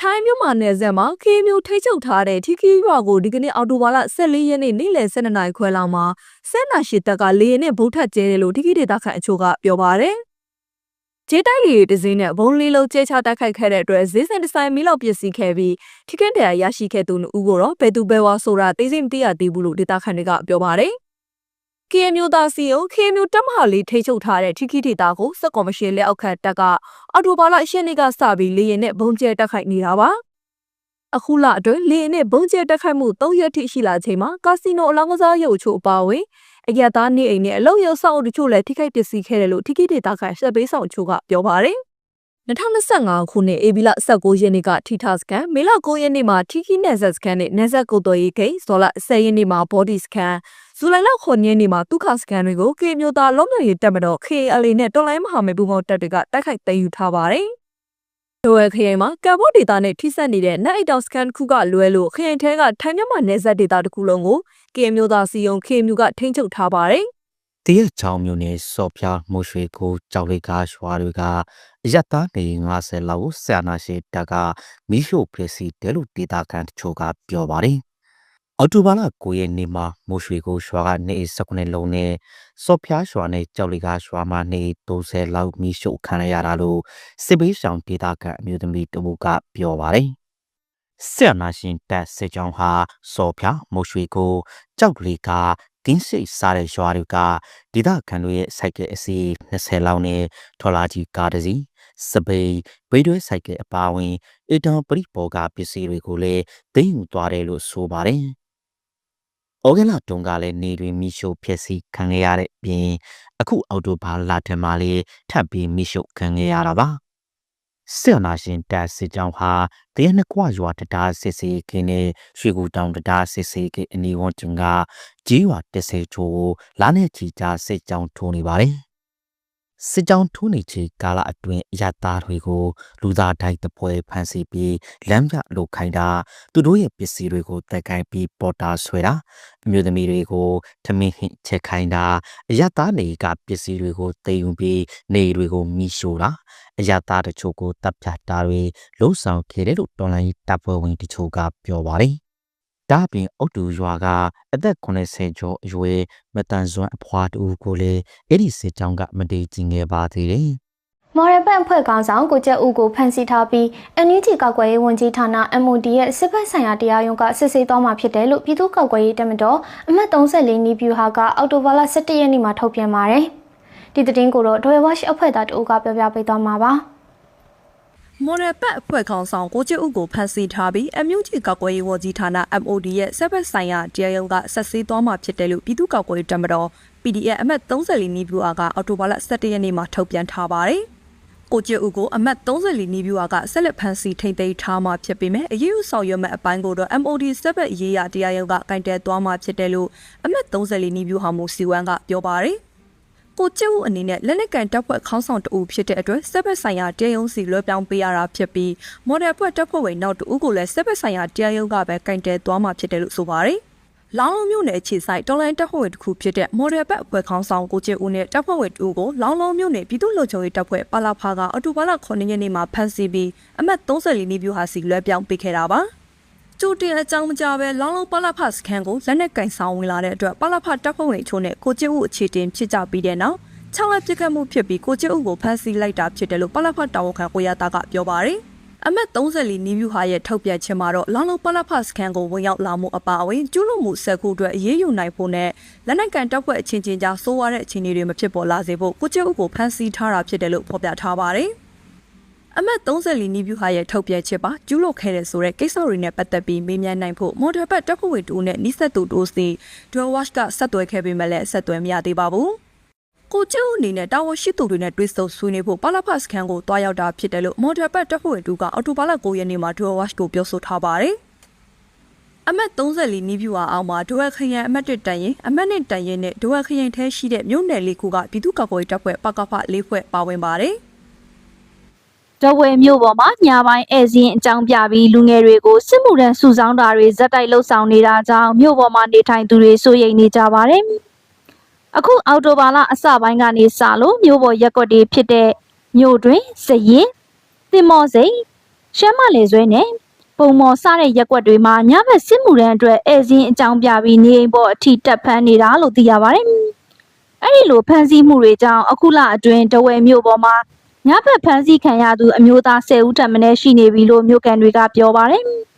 ထိုင်းမြို့မှာနယ်စပ်မှာခေမျိုးထိတ်ချုပ်ထားတဲ့ထီခီရွာကိုဒီကနေ့အော်တိုဘာလ14ရက်နေ့နေ့လယ်12နာရီခွဲလောက်မှာစက်နာရှိတပ်ကလေရင်နဲ့ဗုတ်ထက်ကျဲတယ်လို့ထီခီဒေသခံအချို့ကပြောပါတယ်။ဂျေတိုက်လီတစင်းနဲ့ဘုံလေးလုံးကျဲချတိုက်ခိုက်ခဲ့တဲ့အတွက်ဈေးစင်ဒီဇိုင်းမီလောက်ပစ္စည်းခဲ့ပြီးထိခင်းတရားရရှိခဲ့သူနှစ်ဦးကိုတော့ဘယ်သူဘယ်ဝါဆိုတာသိစိမသိရသေးဘူးလို့ဒေသခံတွေကပြောပါတယ်။ KMU သားစီယုံ KMU တက်မဟာလေးထိချုပ်ထားတဲ့ထီခီဒေတာကိုစက်ကော်မရှင်လက်အောက်ခံတပ်ကအော်တိုဘာလ10ရက်နေ့ကစပြီးလေရင်နဲ့ဘုံကျဲတက်ခိုက်နေတာပါအခုလအတွင်းလေရင်နဲ့ဘုံကျဲတက်ခိုက်မှု3ရက်ထိရှိလာချိန်မှာကာစီနိုအလောင်းကစားရုပ်ချို့အပါအဝင်အရက်သားနေအိမ်နဲ့အလုံးရုပ်ဆောင်အုပ်တချို့လည်းထိခိုက်ပျက်စီးခဲ့တယ်လို့ထီခီဒေတာကဆက်ပေးဆောင်ချို့ကပြောပါတယ်2025ခုနှစ်ဧပြီလ19ရက်နေ့ကထီထာစကန်မေလ9ရက်နေ့မှာထီခီနယ်ဇက်စကန်နဲ့နယ်ဇက်ကိုတော်ရေးဂိတ်ဇော်လ10ရက်နေ့မှာဘော်ဒီစကန် ဇူလိုင်လ9ရက်နေ့မှာဒုက္ခစကန်တွေကိုကေမျိုးသားလုံးမြေတက်မတော် KLA နဲ့တော်လိုင်းမဟာမိတ်ပူးပေါင်းတပ်တွေကတိုက်ခိုက်သိမ်းယူထားပါတယ်။ဒိုဝဲခရိုင်မှာကမ်ဘော့ဒေတာနဲ့ထိစပ်နေတဲ့နက်အိတ်တောင်စကန်တစ်ခုကလွဲလို့ခရိုင်ထဲကထိုင်းမြန်မာနယ်စပ်ဒေတာတစ်ခုလုံးကိုကေမျိုးသားစီယုံ K မျိုးကထိန်းချုပ်ထားပါတယ်။တရက်ချောင်းမျိုးနဲ့စော်ဖျားမိုးရွှေကိုကြောက်လေးကားရွာတွေကအယက်သားနေ90လောက်ဆရာနာရှိတကမီးရှို့ပြစီတယ်လို့ဒေတာကန်တချို့ကပြောပါတယ် အော်တိုဘာလ9ရက်နေ့မှာမိုးရွှေကိုရွာကနေ19လုံးနဲ့စော့ဖျားရွာနဲ့ကြောက်လီကားရွာမှာနေ30လောက်မိရှုခံရရတာလို့စစ်ပေးဆောင်ဒေတာကအမျိုးသမီးတမှုကပြောပါတယ်။ဆက်နာရှင်တက်စစ်ကြောင်းဟာစော့ဖျားမိုးရွှေကိုကြောက်လီကားကင်းစိတ်စားတဲ့ရွာတွေကဒေသခံတွေရဲ့စိုက်ကဲအစီ20လောက်နဲ့ထော်လာကြီးကားတစ်စီးစပိန်ဗိဒွဲစိုက်ကဲအပါဝင်အတံပရိပေါ်ကပစ္စည်းတွေကိုလည်းသိမ်းယူသွားတယ်လို့ဆိုပါတယ်။ ဩဂန်လာတုံးကလည်းနေတွင်မိရှုဖျက်ဆီးခံခဲ့ရတဲ့ပြင်အခုအော်တိုဘာလာထမှာလည်းထပ်ပြီးမိရှုခံခဲ့ရတာပါဆီယနာရှင်တက်စစ်ကြောင်းဟာတရနှစ်ကွာရွာတရားစစ်စေးခင်းနဲ့ရွှေကူတောင်တရားစစ်စေးခင်းအနီဝန်းကျင်ကကြီးရွာတစ်ဆယ်ချိုးလာနဲ့ချီကြစစ်ကြောင်းထိုးနေပါတယ် စစ်ကြောင်းထိုးနေချေကာလအတွင်းရသားတွေကိုလူသားတိုင်းတပွဲဖမ်းဆီးပြီးလမ်းပြလိုခိုင်းတာသူတို့ရဲ့ပစ္စည်းတွေကိုတက်ကိုင်းပြီးပေါ်တာဆွဲတာအမျိုးသမီးတွေကိုထမင်းဟင်ချက်ခိုင်းတာအရသားတွေကပစ္စည်းတွေကိုသိမ်းယူပြီးနေတွေကိုမိရှို့တာအရသားတချို့ကိုတပ်ဖြတ်တာတွေလှုပ်ဆောင်ခဲ့တယ်လို့တော်လိုင်းတပ်ဖွဲ့ဝင်တချို့ကပြောပါတယ် ဒါအပြင်အုတ်တူရွာကအသက်80ကျော်အရွယ်မတန်စွမ်းအဖွားတူကိုလည်းအဲ့ဒီစစ်ကြောင်းကမတေးကျင်ခဲ့ပါသေးတယ်။မော်ရပန့်အဖွဲ့ကောင်ဆောင်ကိုကျက်ဦးကိုဖမ်းဆီးထားပြီး NUG ကောက်ကွယ်ရေးဝန်ကြီးဌာန MOD ရဲ့စစ်ဘက်ဆိုင်ရာတရားရုံးကစစ်ဆေးသွားမှာဖြစ်တယ်လို့ပြည်သူ့ကောက်ကွယ်ရေးတမတော်အမှတ်34နီးပြူဟာကအောက်တိုဘာလ17ရက်နေ့မှာထုတ်ပြန်ပါတယ်။ဒီသတင်းကိုတော့ဒွယ်ဝါရှ်အဖွဲ့သားတို့ကပြောပြပေးသွားမှာပါ။ မော်ရပတ်အဖွဲ့ခေါင်းဆောင်ကိုကျဥကိုဖမ်းဆီးထားပြီးအမျိုးကြီးကောက်ကွယ်ရေးဝန်ကြီးဌာန MOD ရဲ့ဆက်ဘက်ဆိုင်ရာတရားရုံးကဆက်ဆေးသွားမှာဖြစ်တယ်လို့ပြည်သူ့ကောက်ကွယ်ရေးတမတော် PDF အမှတ်34နီးပြူအားကအော်တိုဘာလ17ရက်နေ့မှာထုတ်ပြန်ထားပါတယ်။ကိုကျဥကိုအမှတ်34နီးပြူအားကဆက်လက်ဖမ်းဆီးထိန်းသိမ်းထားမှာဖြစ်ပေမဲ့အရေးယူဆောင်ရွက်မဲ့အပိုင်းကိုတော့ MOD ဆက်ဘက်ရေးရတရားရုံးကကင်တယ်သွားမှာဖြစ်တယ်လို့အမှတ်34နီးပြူဟာမှုစီဝမ်ကပြောပါတယ်။ ကိုကျုပ်အနေနဲ့လက်နက်ကန်တပ်ဖွဲ့ခေါင်းဆောင်တအူဖြစ်တဲ့အတွက်စစ်ဘက်ဆိုင်ရာတရားရုံးစီလွှဲပြောင်းပေးရတာဖြစ်ပြီးမော်ဒယ်ဖွဲ့တပ်ဖွဲ့ဝင်နောက်တဦးကိုလည်းစစ်ဘက်ဆိုင်ရာတရားရုံးကပဲကင်တယ်သွားမှာဖြစ်တယ်လို့ဆိုပါတယ်။လောင်းလုံးမြို့နယ်အခြေဆိုင်တော်လိုင်းတပ်ဖွဲ့ဝင်တစ်ခုဖြစ်တဲ့မော်ဒယ်ဘက်အဖွဲ့ခေါင်းဆောင်ကိုကျဦးနဲ့တပ်ဖွဲ့ဝင်တူကိုလောင်းလုံးမြို့နယ်ပြည်သူ့လုံခြုံရေးတပ်ဖွဲ့ပါလာဖာကအတူပါလ9ရက်နေ့မှာဖမ်းဆီးပြီးအမှတ်34နီးပြူဟာစီလွှဲပြောင်းပေးခဲ့တာပါ။ ကျိုတင်အကြောင်းမကြပဲလောင်းလုံးပလဖစခန်းကိုလက်နက်ကင်ဆောင်ဝင်လာတဲ့အတွက်ပလဖတပ်ဖွဲ့ဝင်ချို့နဲ့ကိုကျစ်ဦးအခြေတင်ဖြစ်ကြပြီးတဲ့နောက်ချောင်းလက်ပြစ်ခတ်မှုဖြစ်ပြီးကိုကျစ်ဦးကိုဖမ်းဆီးလိုက်တာဖြစ်တယ်လို့ပလဖတာဝန်ခံကိုရတာကပြောပါတယ်အမတ်34နီးမြူဟာရဲ့ထုတ်ပြန်ခြင်းမှာတော့လောင်လုံးပလဖစခန်းကိုဝင်ရောက်လာမှုအပါအဝင်ကျူးလွန်မှုဆက်ခုအတွက်အရေးယူနိုင်ဖို့နဲ့လက်နက်ကန်တပ်ဖွဲ့အချင်းချင်းကြားစိုးရတဲ့အခြေအနေတွေမဖြစ်ပေါ်လာစေဖို့ကိုကျစ်ဦးကိုဖမ်းဆီးထားတာဖြစ်တယ်လို့ဖော်ပြထားပါတယ်။ အမတ်34နီးပြူဟာရဲ့ထုတ်ပြန်ချက်ပါကျူးလွန်ခဲ့တဲ့ဆိုတဲ့ကိစ္စတွေနဲ့ပတ်သက်ပြီးမေးမြန်းနိုင်ဖို့မော်ဒယ်ဘတ်တပ်ဖွဲ့ဝင်တူနဲ့နီးစပ်သူတိုးစီဒွယ်ဝါ့ချ်ကဆက်သွယ်ခဲ့ပေမဲ့လည်းဆက်သွယ်မရသေးပါဘူးကိုကျူအနေနဲ့တာဝန်ရှိသူတွေနဲ့တွေ့ဆုံဆွေးနွေးဖို့ပါလာဖတ်စခန်းကိုတွားရောက်တာဖြစ်တယ်လို့မော်ဒယ်ဘတ်တပ်ဖွဲ့ဝင်တူကအော်တိုဘာလ9ရက်နေ့မှာဒွယ်ဝါ့ချ်ကိုပြောဆိုထားပါတယ်အမတ်34နီးပြူအောင်မှာဒိုဝက်ခရိုင်အမတ်1တန်ရင်အမတ်1တန်ရင်နဲ့ဒိုဝက်ခရိုင်ထဲရှိတဲ့မြို့နယ်လေးခုကပြည်သူ့ကာကွယ်တပ်ဖွဲ့ပကဖ၄ဖွဲ့ပါဝင်ပါတယ်။ ဒဝဲမြို့ပေါ်မှာညပိုင်းဧည့်စင်းအကြောင်းပြပြီးလူငယ်တွေကိုစစ်မှုထမ်းစုဆောင်းတာတွေဇက်တိုက်လှုပ်ဆောင်နေတာကြောင့်မြို့ပေါ်မှာနေထိုင်သူတွေစိုးရိမ်နေကြပါတယ်။အခုအော်တိုဘာလအစပိုင်းကနေစလို့မြို့ပေါ်ရက်ွက်တွေဖြစ်တဲ့မြို့တွင်စရင်တင်မော်စိန်ရှမ်းမလယ်ဆွဲနဲ့ပုံမော်စတဲ့ရက်ွက်တွေမှာညဘက်စစ်မှုထမ်းအတွက်ဧည့်စင်းအကြောင်းပြပြီးနေအိမ်ပေါ်အထိတက်ဖမ်းနေတာလို့သိရပါတယ်။အဲ့ဒီလိုဖမ်းဆီးမှုတွေကြောင့်အခုလအတွင်းဒဝဲမြို့ပေါ်မှာ ညဘက်ဖမ်းဆီးခံရသူအမျိုးသား10ဦးထပ်မံရှိနေပြီလို့မြို့ကန်တွေကပြောပါတယ်။